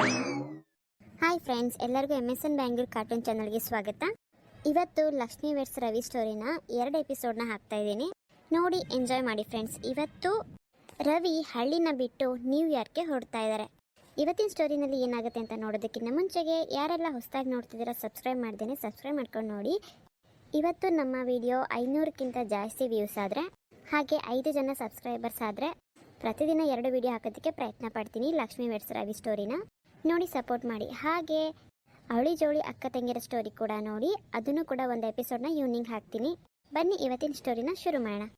Hi friends ಎಲ್ಲರಿಗೂ M S N Bangalore cartoon ಚಾನಲ್ಗೆ ಸ್ವಾಗತ. ಇವತ್ತು ಲಕ್ಷ್ಮಿ ವೇಟ್ಸ್ ರವಿ ಸ್ಟೋರಿನ ಎರಡು ಎಪಿಸೋಡ್ನ ಹಾಕ್ತಾ ಇದ್ದೀನಿ. ನೋಡಿ ಎಂಜಾಯ್ ಮಾಡಿ ಫ್ರೆಂಡ್ಸ್ ಇವತ್ತು ರವಿ ಹಳ್ಳಿನ ಬಿಟ್ಟು ನ್ಯೂಯಾರ್ಕ್ಗೆ ಹೊರಡ್ತಾ ಇದ್ದಾರೆ ಇವತ್ತಿನ ಸ್ಟೋರಿನಲ್ಲಿ ಏನಾಗುತ್ತೆ ಅಂತ ನೋಡೋದಕ್ಕಿಂತ ಮುಂಚೆಗೆ ಯಾರೆಲ್ಲ ಹೊಸದಾಗಿ ನೋಡ್ತಿದ್ದೀರಾ ಸಬ್ಸ್ಕ್ರೈಬ್ ಮಾಡ್ದೇನೆ ಸಬ್ಸ್ಕ್ರೈಬ್ ಮಾಡ್ಕೊಂಡು ನೋಡಿ. ಇವತ್ತು ನಮ್ಮ ವಿಡಿಯೋ ಐನೂರಕ್ಕಿಂತ ಜಾಸ್ತಿ ವ್ಯೂಸ್ ಆದರೆ, ಹಾಗೆ ಐದು ಜನ ಸಬ್ಸ್ಕ್ರೈಬರ್ಸ್ ಆದರೆ ಪ್ರತಿದಿನ ಎರಡು ವಿಡಿಯೋ ಹಾಕೋದಕ್ಕೆ ಪ್ರಯತ್ನ ಪಡ್ತೀನಿ ಲಕ್ಷ್ಮೀ ವೆಡ್ಸ್ ರವಿ ಸ್ಟೋರಿನ ನೋಡಿ ಸಪೋರ್ಟ್ ಮಾಡಿ. ಹಾಗೆ ಅವಳಿ ಜೋಳಿ ಅಕ್ಕ ತಂಗಿರ ಸ್ಟೋರಿ ಕೂಡ ನೋಡಿ. ಅದನ್ನು ಕೂಡ ಒಂದು ಎಪಿಸೋಡ್ನ ಈವ್ನಿಂಗ್ ಹಾಕ್ತೀನಿ. ಬನ್ನಿ ಇವತ್ತಿನ ಸ್ಟೋರಿನ ಶುರು ಮಾಡೋಣ.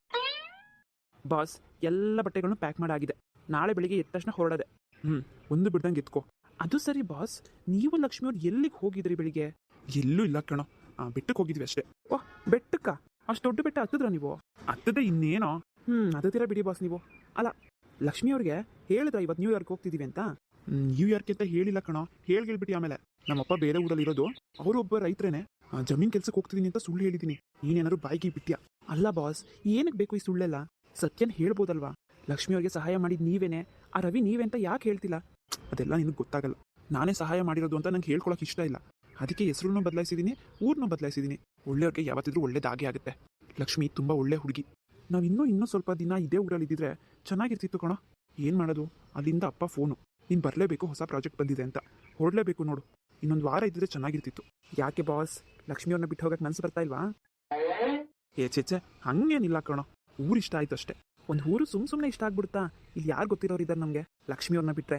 ಬಾಸ್ ಎಲ್ಲ ಬಟ್ಟೆಗಳನ್ನು ಪ್ಯಾಕ್ ಮಾಡಾಗಿದೆ. ನಾಳೆ ಬೆಳಿಗ್ಗೆ ಎದ್ದ ತಕ್ಷಣ ಹೊರಡದೆ. ಹ್ಞೂ ಒಂದು ಬಿಡ್ದಂಗೆ ಎತ್ಕೋ. ಅದು ಸರಿ ಬಾಸ್ ನೀವು ಲಕ್ಷ್ಮಿ ಅವ್ರು ಎಲ್ಲಿಗೆ ಹೋಗಿದ್ರಿ ಬೆಳಿಗ್ಗೆ? ಎಲ್ಲೂ ಇಲ್ಲ ಕಣೋ. ಆ, ಬೆಟ್ಟಕ್ಕೆ ಹೋಗಿದ್ವಿ ಅಷ್ಟೇ. ಓಹ್ ಬೆಟ್ಟಕ್ಕ? ಅಷ್ಟು ದೊಡ್ಡ ಬೆಟ್ಟ ಹತ್ತಿದ್ರ ನೀವು? ಹತ್ತದ ಇನ್ನೇನೋ? ಹ್ಞೂ ತೀರ ಬಿಡಿ ಬಾಸ್ ನೀವು. ಅಲ್ಲ ಲಕ್ಷ್ಮಿ ಅವ್ರಿಗೆ ಹೇಳಿದ್ರ ಇವತ್ತು ನ್ಯೂಯಾರ್ಕ್ ಹೋಗ್ತಿದೀವಿ ಅಂತ? ನ್ಯೂಯಾರ್ಕ್ ಅಂತ ಹೇಳಿಲ್ಲ ಕಣೋ. ಹೇಳಿ ಹೇಳ್ಬಿಟ್ಟು ಆಮೇಲೆ. ನಮ್ಮಪ್ಪ ಬೇರೆ ಊರಲ್ಲಿ ಇರೋದು ಅವರು ಒಬ್ಬ ರೈತರೇನೆ ಜಮೀನ್ ಕೆಲ್ಸಕ್ಕೆ ಹೋಗ್ತಿದೀನಿ ಅಂತ ಸುಳ್ಳು ಹೇಳಿದ್ದೀನಿ ನೀನೇನಾದ್ರು ಬಾಯಿಗೆ ಬಿಟ್ಟಿಯಾ? ಅಲ್ಲ ಬಾಸ್ ಏನಕ್ಕೆ ಬೇಕು ಈ ಸುಳ್ಳೆಲ್ಲ? ಸತ್ಯನ ಹೇಳ್ಬೋದಲ್ವಾ? ಲಕ್ಷ್ಮಿ ಅವ್ರಿಗೆ ಸಹಾಯ ಮಾಡಿದ್ ನೀವೇನೆ. ಆ ರವಿ ನೀವೇ ಅಂತ ಯಾಕೆ ಹೇಳ್ತಿಲ್ಲ? ಅದೆಲ್ಲ ನಿನಗೆ ಗೊತ್ತಾಗಲ್ಲ. ನಾನೇ ಸಹಾಯ ಮಾಡಿರೋದು ಅಂತ ನಂಗೆ ಹೇಳ್ಕೊಳಕ್ಕೆ ಇಷ್ಟ ಇಲ್ಲ. ಅದಕ್ಕೆ ಹೆಸರನ್ನು ಬದಲಾಯಿಸಿದ್ದೀನಿ ಊರನ್ನು ಬದಲಾಯಿಸಿದ್ದೀನಿ ಒಳ್ಳೆಯವ್ರಿಗೆ ಯಾವತ್ತಿದ್ರೂ ಒಳ್ಳೇದಾಗೇ ಆಗುತ್ತೆ. ಲಕ್ಷ್ಮಿ ತುಂಬ ಒಳ್ಳೆ ಹುಡುಗಿ. ನಾವು ಇನ್ನೂ ಇನ್ನೂ ಸ್ವಲ್ಪ ದಿನ ಇದೇ ಊರಲ್ಲಿ ಇದ್ದಿದ್ರೆ ಚೆನ್ನಾಗಿರ್ತಿತ್ತು ಕಣ. ಏನು ಮಾಡೋದು? ಅಲ್ಲಿಂದ ಅಪ್ಪ ಫೋನು. ನೀನು ಬರಲೇಬೇಕು ಹೊಸ ಪ್ರಾಜೆಕ್ಟ್ ಬಂದಿದೆ ಅಂತ. ಹೊರಡಲೇಬೇಕು ನೋಡು. ಇನ್ನೊಂದು ವಾರ ಇದ್ರೆ ಚೆನ್ನಾಗಿರ್ತಿತ್ತು. ಯಾಕೆ ಬಾಸ್? ಲಕ್ಷ್ಮಿಯವ್ರನ್ನ ಬಿಟ್ಟು ಹೋಗಕ್ಕೆ ಮನ್ಸು ಬರ್ತಾ ಇಲ್ವಾ? ಹೆಚ್ಚೆಚ್ಚೆ ಚೇಚೆ ಹಂಗೇನಿಲ್ಲ ಕಣೋ. ಊರು ಇಷ್ಟ ಆಯ್ತು ಅಷ್ಟೇ. ಒಂದು ಊರು ಸುಮ್ ಸುಮ್ಮನೆ ಇಷ್ಟ ಆಗ್ಬಿಡುತ್ತಾ ಇಲ್ಲಿ ಯಾರು ಗೊತ್ತಿರೋರು ಇದ್ದಾರೆ ನಮಗೆ? ಲಕ್ಷ್ಮಿಯವ್ರನ್ನ ಬಿಟ್ಟರೆ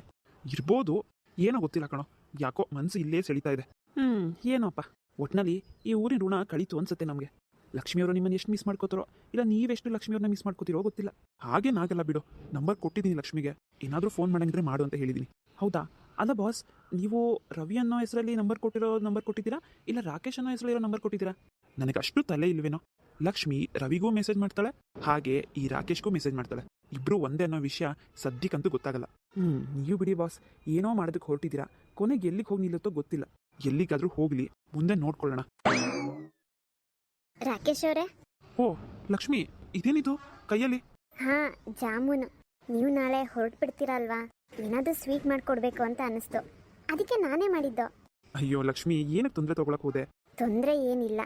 ಇರ್ಬೋದು. ಏನೋ ಗೊತ್ತಿಲ್ಲ ಕಣೋ. ಯಾಕೋ ಮನಸ್ಸು ಇಲ್ಲೇ ಸೆಳಿತಾ ಇದೆ. ಹ್ಮ್ ಏನೋಪ್ಪ. ಒಟ್ನಲ್ಲಿ ಈ ಊರಿನ ಋಣ ಕಳೀತು ಅನ್ಸುತ್ತೆ ನಮಗೆ. ಲಕ್ಷ್ಮಿಯವರು ನಿಮ್ಮನ್ನು ಎಷ್ಟು ಮಿಸ್ ಮಾಡ್ಕೋತಾರೋ, ಇಲ್ಲ ನೀವೆಷ್ಟು ಲಕ್ಷ್ಮಿಯವ್ರನ್ನ ಮಿಸ್ ಮಾಡ್ಕೋತಿರೋ ಗೊತ್ತಿಲ್ಲ. ಹಾಗೇನಾಗಲ್ಲ ಬಿಡು. ನಂಬರ್ ಕೊಟ್ಟಿದ್ದೀನಿ ಲಕ್ಷ್ಮಿಗೆ. ಏನಾದರೂ ಫೋನ್ ಮಾಡಂಗಿದ್ರೆ ಮಾಡು ಅಂತ ಹೇಳಿದ್ದೀನಿ. ಹೌದಾ? ಅಲ್ಲ ಬಾಸ್ ನೀವು ರವಿ ಅನ್ನೋ ಹೆಸರಲ್ಲಿ ನಂಬರ್ ಕೊಟ್ಟಿರೋ ನಂಬರ್ ಕೊಟ್ಟಿದ್ದೀರಾ? ಇಲ್ಲ ರಾಕೇಶ್ ಅನ್ನೋ ಹೆಸರಲ್ಲಿರೋ ನಂಬರ್ ಕೊಟ್ಟಿದ್ದೀರಾ? ನನಗೆ ಅಷ್ಟು ತಲೆ ಇಲ್ವೇನೋ? ಲಕ್ಷ್ಮಿ ರವಿಗೂ ಮೆಸೇಜ್ ಮಾಡ್ತಾಳೆ, ಹಾಗೆ ಈ ರಾಕೇಶ್ಗೂ ಮೆಸೇಜ್ ಮಾಡ್ತಾಳೆ. ಇಬ್ಬರು ಒಂದೇ ಅನ್ನೋ ವಿಷಯ ಸದ್ಯಕ್ಕಂತೂ ಗೊತ್ತಾಗಲ್ಲ. ಹ್ಞೂ ನೀವು ಬಿಡಿ ಬಾಸ್ ಏನೋ ಮಾಡೋದಕ್ಕೆ ಹೊರಟಿದ್ದೀರಾ? ಕೊನೆಗೆ ಎಲ್ಲಿಗೆ ಹೋಗಿ ನಿಲ್ಲುತ್ತೋ ಗೊತ್ತಿಲ್ಲ. ಎಲ್ಲಿಗಾದರೂ ಹೋಗಲಿ, ಮುಂದೆ ನೋಡ್ಕೊಳ್ಳೋಣ. ರಾಕೇಶ್ ಅವರೇ? ಓ ಲಕ್ಷ್ಮಿ ಇದೇನಿದು? ಕೈಯಲ್ಲಿ? ಹಾ ಜಾಮೂನು. ನೀವು ನಾಳೆ ಹೊರಟ್ಬಿಡ್ತೀರಾ ಅಲ್ವಾ ಏನಾದ್ರೂ ಸ್ವೀಟ್ ಮಾಡ್ಕೊಡ್ಬೇಕು ಅಂತ ಅನಿಸ್ತು ಅದಕ್ಕೆ ನಾನೇ ಮಾಡಿದ್ದು. ಅಯ್ಯೋ ಲಕ್ಷ್ಮಿ ಏನಕ್ಕೆ ತೊಂದರೆ ತಗೊಳಕ್ ಹೋದೆ? ತೊಂದರೆ ಏನಿಲ್ಲ.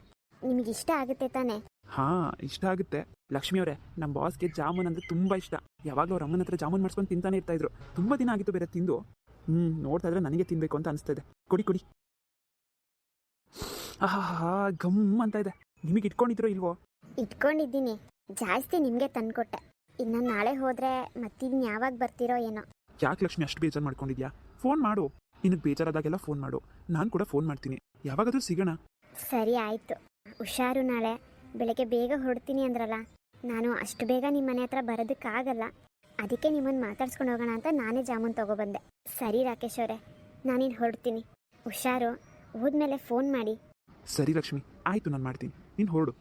ನಿಮಗೆ ಇಷ್ಟ ಆಗುತ್ತೆ ತಾನೇ? ಹಾ ಇಷ್ಟ ಆಗುತ್ತೆ. ಲಕ್ಷ್ಮಿ ಅವರೇ ನಮ್ಮ ಬಾಸ್ಗೆ ಜಾಮೂನ್ ಅಂದ್ರೆ ತುಂಬಾ ಇಷ್ಟ. ಯಾವಾಗಲೂ ಅವ್ರ ಅಮ್ಮನ ಹತ್ರ ಜಾಮೂನ್ ಮಾಡ್ಸ್ಕೊಂಡು ತಿಂತಾನೆ ಇರ್ತಾ ಇದ್ರು. ತುಂಬಾ ದಿನ ಆಗಿತ್ತು ಬೇರೆ ತಿಂದು. ಹ್ಮ್ ನೋಡ್ತಾ ಇದ್ರೆ ನನಗೆ ತಿನ್ಬೇಕು ಅಂತ ಅನಿಸ್ತಾ ಇದೆ ಕೊಡಿ ಕೊಡಿ. ಆಹಾ ಗಮ್ ಅಂತ ಇದೆ. ನಿಮಗೆ ಇಟ್ಕೊಂಡಿದ್ರೋ ಇಲ್ವೋ? ಇಟ್ಕೊಂಡಿದ್ದೀನಿ. ಜಾಸ್ತಿ ನಿಮಗೆ ತಂದ್ಕೊಟ್ಟೆ. ಇನ್ನು ನಾಳೆ ಹೋದರೆ ಮತ್ತಿನ್ ಯಾವಾಗ ಬರ್ತೀರೋ ಏನೋ. ಯಾಕೆ ಲಕ್ಷ್ಮಿ ಅಷ್ಟು ಬೇಜಾರು ಮಾಡ್ಕೊಂಡಿದ್ಯಾ? ಫೋನ್ ಮಾಡು. ನಿನಗೆ ಬೇಜಾರಾದಾಗೆಲ್ಲ ಫೋನ್ ಮಾಡು. ನಾನು ಕೂಡ ಫೋನ್ ಮಾಡ್ತೀನಿ. ಯಾವಾಗಾದರೂ ಸಿಗೋಣ. ಸರಿ ಆಯಿತು. ಹುಷಾರು ನಾಳೆ. ಬೆಳಗ್ಗೆ ಬೇಗ ಹೊರಡ್ತೀನಿ ಅಂದ್ರಲ್ಲ. ನಾನು ಅಷ್ಟು ಬೇಗ ನಿಮ್ಮ ಮನೆ ಹತ್ರ ಬರೋದಕ್ಕಾಗಲ್ಲ. ಅದಕ್ಕೆ ನಿಮ್ಮನ್ನು ಮಾತಾಡ್ಸ್ಕೊಂಡು ಹೋಗೋಣ ಅಂತ ನಾನೇ ಜಾಮೂನ್ ತಗೊಬಂದೆ. ಸರಿ ರಾಕೇಶ್ ಅವರೇ. ನಾನಿನ್ನು ಹೊರಡ್ತೀನಿ. ಹುಷಾರು. ಹೋದ್ಮೇಲೆ ಫೋನ್ ಮಾಡಿ. ಸರಿ ಲಕ್ಷ್ಮಿ. ಆಯಿತು ನಾನು ಮಾಡ್ತೀನಿ. ನೀನು ಹೊರಡು.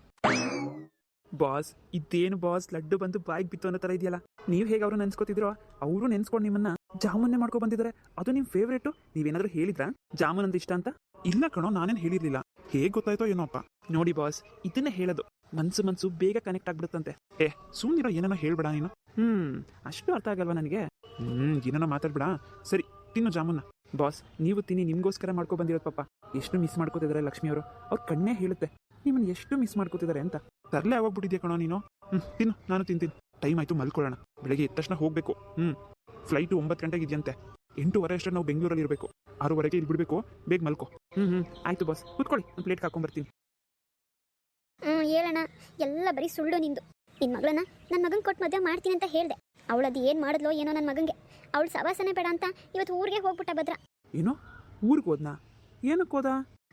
ಬಾಸ್ ಇದೇನು ಬಾಸ್? ಲಡ್ಡು ಬಂದು ಬಾಯಿಗೆ ಬಿತ್ತು ಅನ್ನೋ ಥರ ಇದೆಯಲ್ಲ? ನೀವು ಹೇಗೆ ಅವ್ರು ನೆನ್ಸ್ಕೊತಿದ್ರೋ ಅವರು ನೆನ್ಸ್ಕೊಂಡು ನಿಮ್ಮನ್ನ ಜಾಮೂನ್ನೇ ಮಾಡ್ಕೊ ಬಂದಿದ್ದಾರೆ. ಅದು ನಿಮ್ಮ ಫೇವ್ರೇಟು ನೀವೇನಾದ್ರೂ ಹೇಳಿದ್ರಾ? ಜಾಮೂನ್ ಅಂತ ಇಷ್ಟ ಅಂತ? ಇಲ್ಲ ಕಣೋ, ನಾನೇನು ಹೇಳಿರ್ಲಿಲ್ಲ. ಹೇಗೆ ಗೊತ್ತಾಯ್ತೋ ಏನೋಪ್ಪ ನೋಡಿ ಬಾಸ್, ಇದನ್ನೇ ಹೇಳೋದು. ಮನ್ಸು ಮನ್ಸು ಬೇಗ ಕನೆಕ್ಟ್ ಆಗ್ಬಿಡುತ್ತಂತೆ. ಏ ಸುಮ್ಮನಿರೋ ಏನೇನೋ ಹೇಳ್ಬೇಡ ನೀನು. ಹ್ಮ್, ಅಷ್ಟು ಅರ್ಥ ಆಗಲ್ವಾ ನನಗೆ? ಹ್ಮ್ ಏನೋ ಮಾತಾಡ್ಬೇಡ. ಸರಿ, ತಿನ್ನು ಜಾಮೂನ್. ಬಾಸ್, ನೀವು ತಿನ್ನಿ, ನಿಮ್ಗೋಸ್ಕರ ಮಾಡ್ಕೊ ಬಂದಿರೋದು ಪಾಪ. ಎಷ್ಟು ಮಿಸ್ ಮಾಡ್ಕೋತಿದ್ದಾರೆ ಲಕ್ಷ್ಮಿ ಅವರು. ಅವ್ರ ಕಣ್ಣೇ ಹೇಳುತ್ತೆ. ನಿಮ್ಮನ್ನ ಎಷ್ಟು ಮಿಸ್ ಮಾಡ್ಕೋತಿದ್ದಾರೆ ಅಂತ. ತರಲೆ ಆಗೋಗ್ಬಿಟ್ಟಿದ್ಯಾ ಕಣೋ ನೀನು? ಹ್ಞೂ ತಿನ್ನು ನಾನು ತಿಂತೀನಿ. ಟೈಮ್ ಆಯ್ತು ಮಲ್ಕೊಳ್ಳೋಣ. ಬೆಳಗ್ಗೆ ಎದ್ದ ತಕ್ಷಣ ಹೋಗಬೇಕು. ಹ್ಞೂ ಫ್ಲೈಟು ಒಂಬತ್ತು ಗಂಟೆಗೆ ಇದೆಯಂತೆ. ಎಂಟೂವರೆ ಅಷ್ಟೇ ನಾವು ಬೆಂಗಳೂರಲ್ಲಿ ಇರಬೇಕು. ಆರೂವರೆಗೆ ಇಲ್ಲಿ ಬಿಡಬೇಕು. ಬೇಗ ಮಲ್ಕೋ. ಹ್ಞೂ ಹ್ಞೂ ಆಯ್ತು ಬಾಸ್ ಕುತ್ಕೊಳ್ಳಿ ಒಂದು ಪ್ಲೇಟ್ ಹಾಕೊಂಡ್ಬರ್ತೀನಿ ಹ್ಞೂ ಹೇಳೋಣ ಎಲ್ಲ ಬರೀ ಸುಳ್ಳು ನಿಂದು. ನಿನ್ನ ಮಗಳನ್ನ ನನ್ನ ಮಗನ ಕೊಟ್ಟು ಮದುವೆ ಮಾಡ್ತೀನಿ ಅಂತ ಹೇಳಿದೆ. ಅವಳದು ಏನು ಮಾಡಿದ್ಲೋ ಏನೋ ನನ್ನ ಮಗನಿಗೆ. ಅವಳು ಸವಾಸನೆ ಬೇಡ ಅಂತ ಇವತ್ತು ಊರಿಗೆ ಹೋಗ್ಬಿಟ್ಟ ಭದ್ರ. ಏನೋ? ಊರಿಗೆ ಹೋದ್ನಾ? ಏನಕ್ಕೆ ಹೋದ?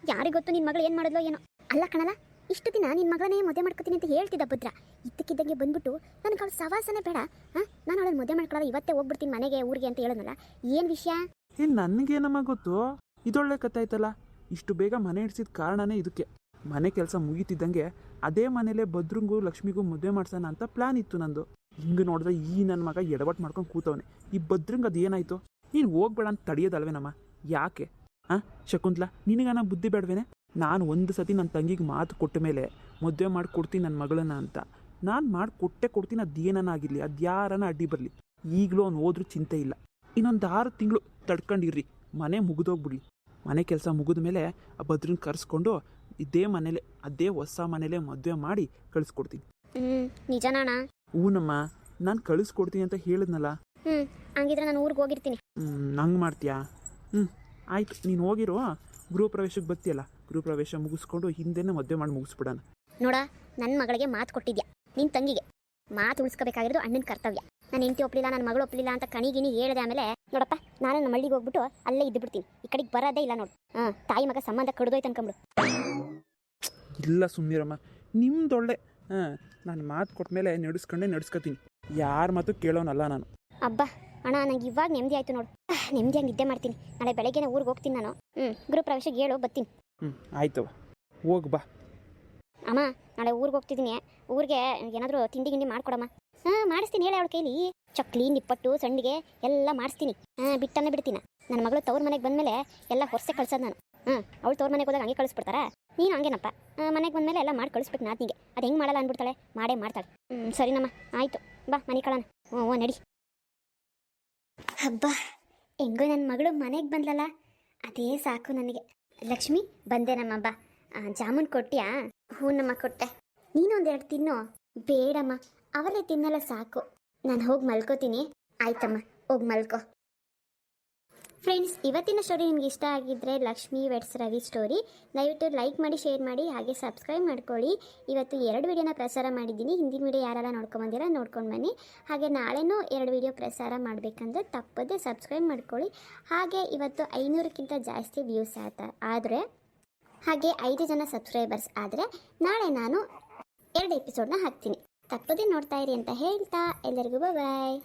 ಯಾರಿಗೆ ಗೊತ್ತು ನಿನ್ನ ಮಗಳು ಏನು ಮಾಡಿದ್ಲೋ ಏನೋ. ಅಲ್ಲ ಕಣಲ್ಲ ಇಷ್ಟು ದಿನ ನಿನ್ನ ಮಗಳನ್ನೇ ಮದುವೆ ಮಾಡ್ಕೊತೀನಿ ಅಂತ ಹೇಳ್ತಿದ್ದ ಭದ್ರ ಇದ್ದಕ್ಕಿದ್ದಂಗೆ ಬಂದ್ಬಿಟ್ಟು ನನಗೆ ಅವಳು ಸವಾಸನೆ ಬೇಡ, ಹಾಂ? ನಾನು ಅವಳನ್ನ ಮದುವೆ ಮಾಡ್ಕೊಳ್ಳೋದು ಇವತ್ತೇ ಹೋಗ್ಬಿಡ್ತೀನಿ ಮನೆಗೆ, ಊರಿಗೆ ಅಂತ ಹೇಳೋನಲ್ಲ ಏನು ವಿಷಯ? ಏ ನನಗೇನಮ್ಮ ಗೊತ್ತು? ಇದೊಳ್ಳೆ ಕತೆ ಆಯ್ತಲ್ಲ? ಇಷ್ಟು ಬೇಗ ಮನೆ ಇಡ್ಸಿದ ಕಾರಣನೇ ಇದಕ್ಕೆ. ಮನೆ ಕೆಲಸ ಮುಗೀತಿದ್ದಂಗೆ ಅದೇ ಮನೇಲೆ ಭದ್ರಂಗೂ ಲಕ್ಷ್ಮಿಗೂ ಮದುವೆ ಮಾಡ್ಸೋಣ ಅಂತ ಪ್ಲಾನ್ ಇತ್ತು ನಂದು. ಹಿಂಗೆ ನೋಡಿದ್ರೆ ಈ ನನ್ನ ಮಗ ಎಡವಟ್ ಮಾಡ್ಕೊಂಡು ಕೂತವನೆ. ಈ ಭದ್ರಂಗ್ ಅದು ಏನಾಯ್ತು? ನೀನು ಹೋಗ್ಬೇಡ ಅಂತ ತಡೆಯೋದಲ್ವೇನಮ್ಮ? ಯಾಕೆ? ಹಾಂ? ಶಕುಂತ್ಲಾ, ನಿನಗಾನ ಬುದ್ಧಿ ಬೇಡವೇನೆ? ನಾನು ಒಂದು ಸತಿ ನನ್ನ ತಂಗಿಗೆ ಮಾತು ಕೊಟ್ಟ ಮೇಲೆ ಮದುವೆ ಮಾಡಿ ಕೊಡ್ತೀನಿ ನನ್ನ ಮಗಳನ್ನ ಅಂತ. ನಾನು ಮಾಡಿ ಕೊಟ್ಟೆ ಕೊಡ್ತೀನಿ ಅದು ಏನನ ಆಗಿರಲಿ ಅದು ಯಾರನ ಅಡ್ಡಿ ಬರಲಿ. ಈಗಲೂ ಅವ್ನು ಹೋದ್ರೂ ಚಿಂತೆ ಇಲ್ಲ. ಇನ್ನೊಂದು ಆರು ತಿಂಗಳು ತಡ್ಕೊಂಡಿರ್ರಿ ಮನೆ ಮುಗಿದೋಗ್ಬಿಡ್ಲಿ. ಮನೆ ಕೆಲಸ ಮುಗಿದ ಮೇಲೆ ಆ ಭದ್ರನ್ನ ಕರೆಸ್ಕೊಂಡು ಇದೇ ಮನೇಲೆ ಅದೇ ಹೊಸ ಮನೇಲೆ ಮದುವೆ ಮಾಡಿ ಕಳಿಸ್ಕೊಡ್ತೀನಿ. ಹ್ಞೂ ನಿಜನಣ್ಣ. ಹೂನಮ್ಮ ನಾನು ಕಳಿಸ್ಕೊಡ್ತೀನಿ ಅಂತ ಹೇಳಿದ್ನಲ್ಲ? ಹ್ಞೂ ಹಂಗಿದ್ರೆ ನಾನು ಊರಿಗೆ ಹೋಗಿರ್ತೀನಿ. ನಂಗೆ ಮಾಡ್ತೀಯಾ? ಹ್ಞೂ ಆಯ್ತು ನೀನು ಹೋಗಿರೋ ಗೃಹ ಪ್ರವೇಶಕ್ಕೆ ಬರ್ತೀಯಲ್ಲ? ಗೃಹ ಪ್ರವೇಶ ಮುಗಿಸ್ಕೊಂಡು ಹಿಂದೆನೇ ಮದುವೆ ಮಾಡಿ ಮುಗಿಸ್ಬಿಡೋಣ. ನೋಡ ನನ್ನ ಮಗಳಿಗೆ ಮಾತು ಕೊಟ್ಟಿದ್ಯಾ? ನಿನ್ನ ತಂಗಿಗೆ. ಮಾತು ಉಳಿಸ್ಕೋಬೇಕಾಗಿರೋದು ಅಣ್ಣನ ಕರ್ತವ್ಯ. ನಾನು ಹೆಂಡತಿ ಒಪ್ಪಲಿಲ್ಲ ನನ್ನ ಮಗಳು ಒಪ್ಪಲಿಲ್ಲ ಅಂತ ಕಣಿಗಿನಿ ಹೇಳಿದೆ ಆಮೇಲೆ ನೋಡಪ್ಪ ನಾನು ನಮ್ಮ ಹಳ್ಳಿಗೆ ಹೋಗ್ಬಿಟ್ಟು ಅಲ್ಲೇ ಇದ್ದು ಬಿಡ್ತೀನಿ ಈ ಕಡೆಗೆ ಬರೋದೇ ಇಲ್ಲ ನೋಡು. ಹಾಂ ತಾಯಿ ಮಗ ಸಂಬಂಧ ಕಡ್ದೋಯ್ತು ಅನ್ಕೊಂಬಿಡು. ಇಲ್ಲ ಸುಮ್ಮನಿರಮ್ಮ ನಿಮ್ದೊಳ್ಳೆ ಹಾಂ ನಾನು ಮಾತು ಕೊಟ್ಟ ಮೇಲೆ ನಡೆಸ್ಕೊಂಡೇ ನಡೆಸ್ಕೊತೀನಿ. ಯಾರ ಮಾತು ಕೇಳೋನಲ್ಲ ನಾನು. ಅಬ್ಬಾ ಅಣ್ಣ ನಂಗೆ ಇವಾಗ ನೆಮ್ಮದಿ ಆಯ್ತು ನೋಡು. ನೆಮ್ಮದಿ ನೆಮ್ಮದಿಯಾಗಿ ನಿದ್ದೆ ಮಾಡ್ತೀನಿ. ನಾಳೆ ಬೆಳಗ್ಗೆನೇ ಊರಿಗೆ ಹೋಗ್ತೀನಿ ನಾನು. ಹ್ಞೂ ಗೃಹ ಪ್ರವೇಶಕ್ಕೆ ಹೇಳು ಬರ್ತೀನಿ ಹ್ಞೂ ಆಯ್ತವ ಹೋಗಿ ಬಾ. ಅಮ್ಮ ನಾಳೆ ಊರಿಗೆ ಹೋಗ್ತಿದ್ದೀನಿ ಊರಿಗೆ ಏನಾದರೂ ತಿಂಡಿ ಗಿಂಡಿ ಮಾಡ್ಕೊಡಮ್ಮ. ಹಾ ಮಾಡಿಸ್ತೀನಿ ಹೇಳಿ ಅವಳ ಕೈಲಿ. ಚಕ್ಲಿ ನಿಪ್ಪಟ್ಟು ಸಂಡಿಗೆ ಎಲ್ಲ ಮಾಡಿಸ್ತೀನಿ. ಹಾ ಬಿಟ್ಟನ್ನ ಬಿಡ್ತೀನಿ. ನನ್ನ ಮಗಳು ತವ್ರ ಮನೆಗೆ ಬಂದಮೇಲೆ ಎಲ್ಲ ಹೊರಸೆ ಕಳ್ಸೋದು ನಾನು. ಹಾ ಅವಳು ತವ್ರ ಮನೆಗೆ ಹೋದಾಗ ಹಂಗೆ ಕಳಿಸ್ಬಿಡ್ತಾರಾ? ನೀನು ಹಂಗೇನಪ್ಪ? ಮನೆಗೆ ಬಂದಮೇಲೆ ಎಲ್ಲ ಮಾಡಿ ಕಳಿಸ್ಬೇಕು ನಿಂಗೆ ಅದು ಹೆಂಗೆ ಮಾಡಲ್ಲ ಅಂದ್ಬಿಡ್ತಾಳೆ. ಮಾಡೇ ಮಾಡ್ತಾಳೆ. ಹ್ಞೂ ಸರಿನಮ್ಮ ಆಯಿತು. ಬಾ ಮನೆ ಕಳಣ. ಹ್ಞೂ ಓ ನಡಿ. ಹಬ್ಬ ಹೆಂಗೋ ನನ್ನ ಮಗಳು ಮನೆಗೆ ಬಂದ್ಲಲ್ಲ ಅದೇ ಸಾಕು ನನಗೆ. ಲಕ್ಷ್ಮಿ, ಬಂದೆ ನಮ್ಮಬ್ಬ ಜಾಮೂನ್ ಕೊಟ್ಟಿಯಾ? ಹೂನಮ್ಮ ಕೊಟ್ಟೆ. ನೀನೊಂದೆರಡು ತಿನ್ನು? ಬೇಡಮ್ಮ ಅವರೇ ತಿನ್ನಲ್ಲ ಸಾಕು. ನಾನು ಹೋಗಿ ಮಲ್ಕೋತೀನಿ. ಆಯ್ತಮ್ಮ, ಹೋಗಿ ಮಲ್ಕೋ. ಫ್ರೆಂಡ್ಸ್ ಇವತ್ತಿನ ಸ್ಟೋರಿ ನಿಮ್ಗೆ ಇಷ್ಟ ಆಗಿದ್ದರೆ ಲಕ್ಷ್ಮಿ ವೆಡ್ಸ್ ರವಿ ಸ್ಟೋರಿ ದಯವಿಟ್ಟು ಲೈಕ್ ಮಾಡಿ ಶೇರ್ ಮಾಡಿ, ಹಾಗೆ ಸಬ್ಸ್ಕ್ರೈಬ್ ಮಾಡ್ಕೊಳ್ಳಿ. ಇವತ್ತು ಎರಡು ವಿಡಿಯೋನ ಪ್ರಸಾರ ಮಾಡಿದ್ದೀನಿ. ಹಿಂದಿನ ವಿಡಿಯೋ ಯಾರೆಲ್ಲ ನೋಡ್ಕೊಂಬಂದಿರ ನೋಡ್ಕೊಂಡು ಬನ್ನಿ. ಹಾಗೆ ನಾಳೆನೂ ಎರಡು ವಿಡಿಯೋ ಪ್ರಸಾರ ಮಾಡಬೇಕಂದ್ರೆ ತಪ್ಪದೇ ಸಬ್ಸ್ಕ್ರೈಬ್ ಮಾಡ್ಕೊಳ್ಳಿ. ಹಾಗೆ ಇವತ್ತು ಐನೂರಕ್ಕಿಂತ ಜಾಸ್ತಿ ವ್ಯೂಸ್ ಆತ ಆದರೆ, ಹಾಗೆ ಐದು ಜನ ಸಬ್ಸ್ಕ್ರೈಬರ್ಸ್ ಆದರೆ ನಾಳೆ ನಾನು ಎರಡು ಎಪಿಸೋಡ್ನ ಹಾಕ್ತೀನಿ. ತಪ್ಪದೇ ನೋಡ್ತಾ ಇರಿ ಅಂತ ಹೇಳ್ತಾ, ಎಲ್ಲರಿಗೂ ಬಾಯ್